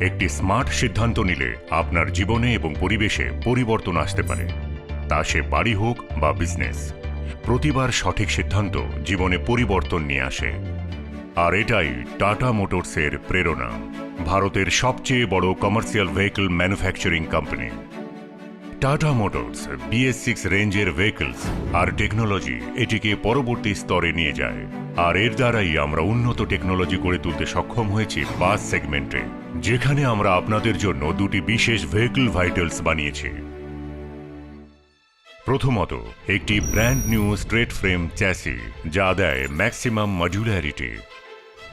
একটি স্মার্ট সিদ্ধান্ত নিলে আপনার জীবনে এবং পরিবেশে পরিবর্তন আসতে পারে। তা সে বাড়ি হোক বা বিজনেস, প্রতিবার সঠিক সিদ্ধান্ত জীবনে পরিবর্তন নিয়ে আসে। আর এটাই টাটা মোটরসের প্রেরণা, ভারতের সবচেয়ে বড় commercial vehicle manufacturing company Tata Motors BS six রেঞ্জের ভেহিকলস আর টেকনোলজি এটিকে পরবর্তী স্তরে নিয়ে যায়। আর এর দ্বারাই আমরা উন্নত টেকনোলজি করে তুলতে সক্ষম হয়েছি বাস সেগমেন্টে, যেখানে আমরা আপনাদের জন্য দুটি বিশেষ ভেহিকল ভাইটালস বানিয়েছি। প্রথমত, একটি brand new straight frame chassis, যা দেয় ম্যাক্সিমাম মডুলারিটি।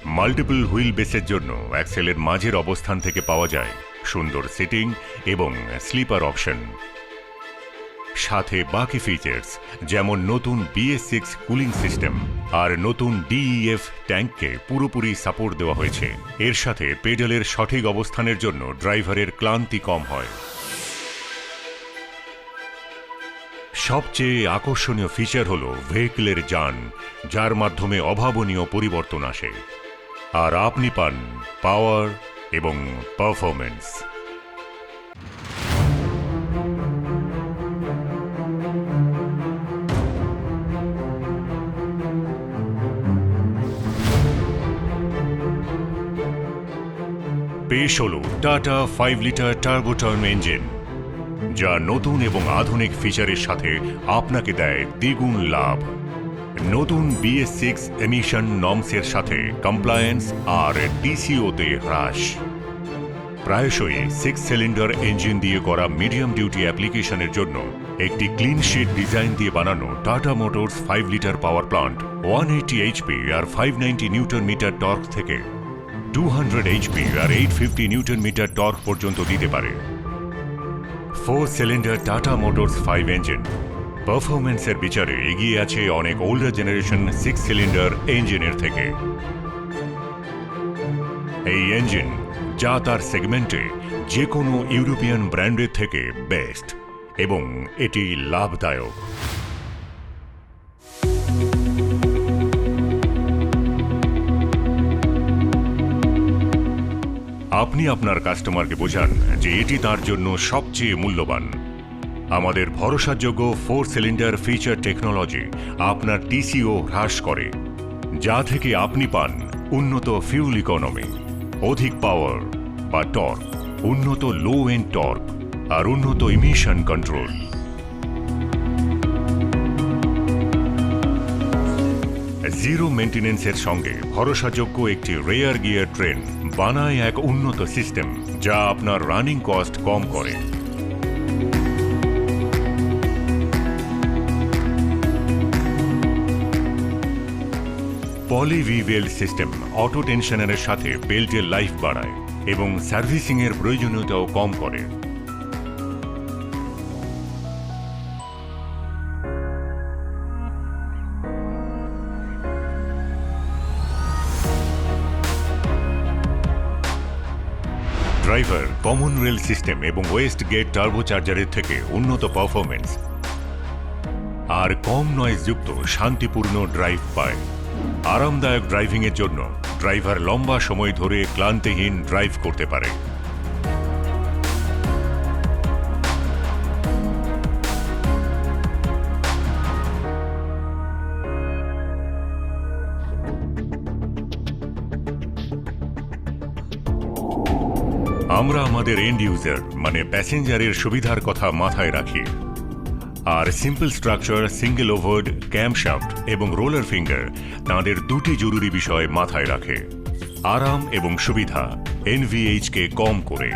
মাল্টিপল হুইল বেসের জন্য অ্যাক্সেলের মাঝের অবস্থান থেকে পাওয়া যায় সুন্দর সিটিং এবং স্লিপার অপশন। সাথে বাকি ফিচার্স যেমন নতুন বিএস সিক্স কুলিং সিস্টেম আর নতুন ডিইএফ ট্যাঙ্ককে পুরোপুরি সাপোর্ট দেওয়া হয়েছে। এর সাথে পেডেলের সঠিক অবস্থানের জন্য ড্রাইভারের ক্লান্তি কম হয়। সবচেয়ে আকর্ষণীয় ফিচার হল ভেহিকলের যান, যার মাধ্যমে অভাবনীয় পরিবর্তন আসে। আর আপনি পান পাওয়ার এবং পারফরমেন্স পেশ হল Tata five litre turbotronn engine যা নতুন এবং আধুনিক ফিচারের সাথে আপনাকে দেয় দ্বিগুণ লাভ। নতুন বিএস সিক্স এমিশন নমসের সাথে কমপ্লায়েন্স আর টিসিওতে হ্রাস। প্রায়শই সিক্স সিলিন্ডার ইঞ্জিন দিয়ে করা মিডিয়াম ডিউটি অ্যাপ্লিকেশনের জন্য একটি ক্লিন শিট ডিজাইন দিয়ে বানানো Tata Motors five litre power plant one eighty HP আর five ninety newton metre torque থেকে টু হান্ড্রেড এইচপি আর eight fifty newton metre torque পর্যন্ত দিতে পারে। Four cylinder Tata Motors five engine পারফরমেন্সের বিচারে এগিয়ে আছে অনেক ওল্ডার জেনারেশন সিক্স সিলিন্ডার ইঞ্জিনের থেকে। এই ইঞ্জিন যা তার সেগমেন্টে যে কোনো ইউরোপিয়ান ব্র্যান্ডের থেকে বেস্ট এবং এটি লাভদায়ক। আপনি আপনার কাস্টমারকে বোঝান যে এটি তার জন্য সবচেয়ে মূল্যবান। আমাদের ভরসাযোগ্য ফোর সিলিন্ডার ফিচার টেকনোলজি আপনার টিসিও হ্রাস করে, যা থেকে আপনি পান উন্নত ফিউল ইকোনমি, অধিক পাওয়ার বা টর্ক, উন্নত লো এন্ড টর্ক আর উন্নত ইমিশন কন্ট্রোল। জিরো মেনটেন্যান্সের সঙ্গে ভরসাযোগ্য একটি রেয়ার গিয়ার ট্রেন বানায় এক উন্নত সিস্টেম, যা আপনার রানিং কস্ট কম করে। পলিভিভেল সিস্টেম অটো টেনশনারের সাথে বেল্টের লাইফ বাড়ায় এবং সার্ভিসিংয়ের প্রয়োজনীয়তাও কম করে। ড্রাইভার কমন রেল সিস্টেম এবং ওয়েস্ট গেট টার্বোচার্জারের থেকে উন্নত পারফরমেন্স আর কম নয়েজযুক্ত শান্তিপূর্ণ ড্রাইভ পায়। আরামদায়ক ড্রাইভিংয়ের জন্য ড্রাইভার লম্বা সময় ধরে ক্লান্তিহীন ড্রাইভ করতে পারে। আমরা আমাদের এন্ড ইউজার মানে প্যাসেঞ্জারের সুবিধার কথা মাথায় রাখি। আর simple structure single overhead camshaft এবং রোলার ফিঙ্গার তাঁদের দুটি জরুরি বিষয় মাথায় রাখে। আরাম এবং সুবিধা এনভিএইচকে কম করে।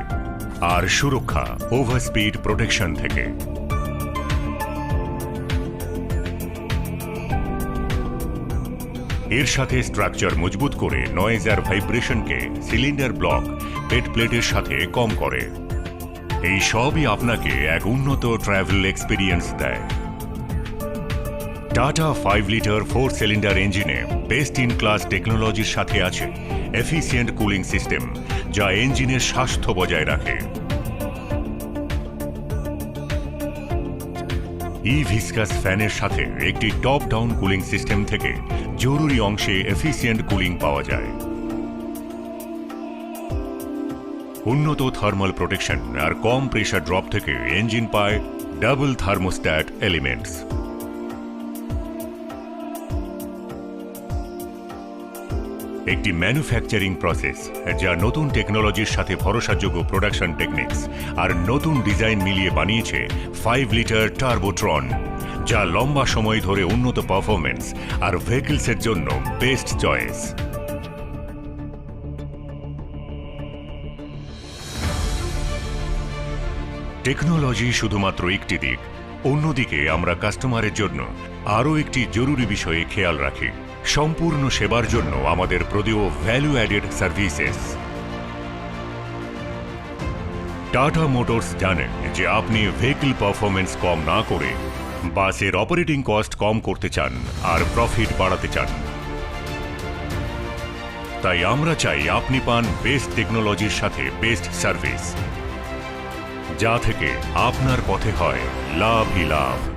আর সুরক্ষা ওভার স্পিড প্রোটেকশন থেকে। এর সাথে স্ট্রাকচার মজবুত করে নয়েজ আর ভাইব্রেশনকে সিলিন্ডার ব্লক পেট প্লেটের সাথে কম করে। এই সবই আপনাকে এক উন্নত ট্রাভেল এক্সপিরিয়েন্স দেয়। Tata five litre four cylinder ইঞ্জিনে বেস্ট ইন ক্লাস টেকনোলজির সাথে আছে এফিসিয়েন্ট কুলিং সিস্টেম যা ইঞ্জিনের স্বাস্থ্য বজায় রাখে। ই ভিসকাস ফ্যানের সাথে একটি টপ ডাউন কুলিং সিস্টেম থেকে জরুরি অংশে এফিসিয়েন্ট কুলিং পাওয়া যায়। উন্নত থার্মাল প্রোটেকশন আর কম প্রেশার ড্রপ থেকে ইঞ্জিন পায় ডাবল থার্মোস্ট্যাট এলিমেন্টস একটি ম্যানুফ্যাকচারিং প্রসেস যা নতুন টেকনোলজির সাথে ভরসাযোগ্য প্রোডাকশন টেকনিক্স আর নতুন ডিজাইন মিলিয়ে বানিয়েছে ফাইভ লিটার টার্বোট্রন যা লম্বা সময় ধরে উন্নত পারফরমেন্স আর ভেহিকলসের জন্য বেস্ট চয়েস টেকনোলজি শুধুমাত্র একটি দিক, অন্যদিকে আমরা কাস্টমারের জন্য আরও একটি জরুরি বিষয়ে খেয়াল রাখি, সম্পূর্ণ সেবার জন্য আমাদের প্রদেয় value added services Tata Motors জানেন যে আপনি ভেহিকল পারফরমেন্স কম না করে বাসের অপারেটিং কস্ট কম করতে চান আর প্রফিট বাড়াতে চান। তাই আমরা চাই আপনি পান বেস্ট টেকনোলজির সাথে বেস্ট সার্ভিস যা থেকে আপনার পথে হয় লাভই লাভ।